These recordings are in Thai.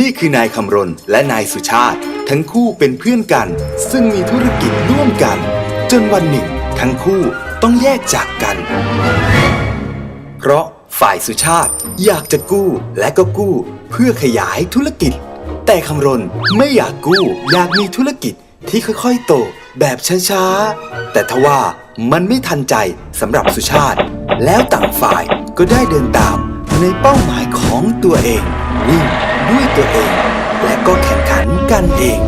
นี่คือนายคำรณและนายสุชาติ ทั้งคู่เป็นเพื่อนกัน ซึ่งมีธุรกิจร่วมกัน จนวันหนึ่ง ทั้งคู่ต้องแยกจากกัน เพราะฝ่ายสุชาติอยากจะกู้และก็กู้ เพื่อขยายธุรกิจ แต่คำรณไม่อยากกู้อยากมีธุรกิจที่ค่อยๆ โตแบบช้าๆ แต่ทว่ามันไม่ทันใจสำหรับสุชาติ แล้วต่างฝ่ายก็ได้เดินตามในเป้าหมายของตัวเองวิ่ง ด้วยตัวเอง และก็แข่งขันกันเอง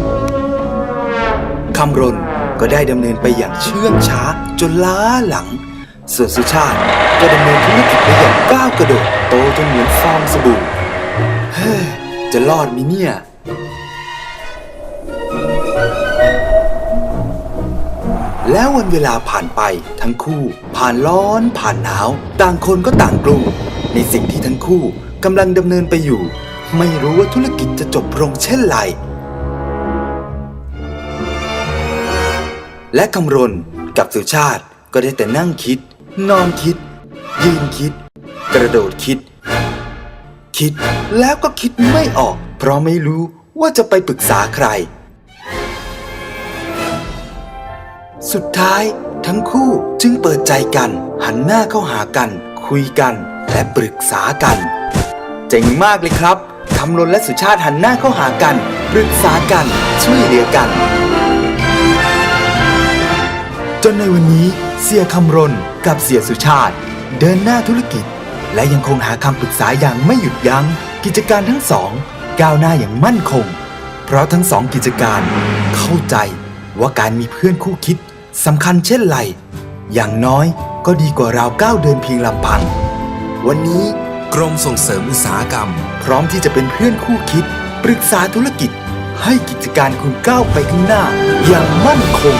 คำรณก็ได้ดำเนินไปอย่างเชื่องช้าจนล้าหลัง ส่วนสุชาติก็ดำเนินธุรกิจไปอย่างก้าวกระโดดโตจนเหมือนฟองสบู่เฮ้จะรอดมิเนี่ยแล้ววันเวลาผ่านไปทั้งคู่ผ่านร้อนผ่านหนาว ต่างคนก็ต่างกลุ่มในสิ่งที่ทั้งคู่กำลังดำเนินไปอยู่ ไม่รู้ว่าธุรกิจจะจบลงเช่นไร และคำรณกับสุชาติก็ได้แต่นั่งคิด นอนคิด ยืนคิด กระโดดคิด คิดแล้วก็คิดไม่ออก เพราะไม่รู้ว่าจะไปปรึกษาใคร สุดท้ายทั้งคู่จึงเปิดใจกัน หันหน้าเข้าหากัน คุยกันและปรึกษากัน เจ๋งมากเลยครับ คำรณและสุชาติหันหน้าเข้าหากันปรึกษากันช่วยเหลือกัน จนในวันนี้เสียคำรณกับเสียสุชาติ เดินหน้าธุรกิจ และยังคงหาคำปรึกษาอย่างไม่หยุดยัง้ง กิจการทั้งสองก้าวหน้าอย่างมั่นคง เพราะทั้งสองกิจการ เข้าใจว่าการมีเพื่อนคู่คิดสำคัญเช่นไร อย่างน้อยก็ดีกว่าเราก้าวเดินเพียงลำพัง วันนี้ กรมส่งเสริมอุตสาหกรรม พร้อมที่จะเป็นเพื่อนคู่คิด ปรึกษาธุรกิจ ให้กิจการคุณก้าวไปข้างหน้า อย่างมั่นคง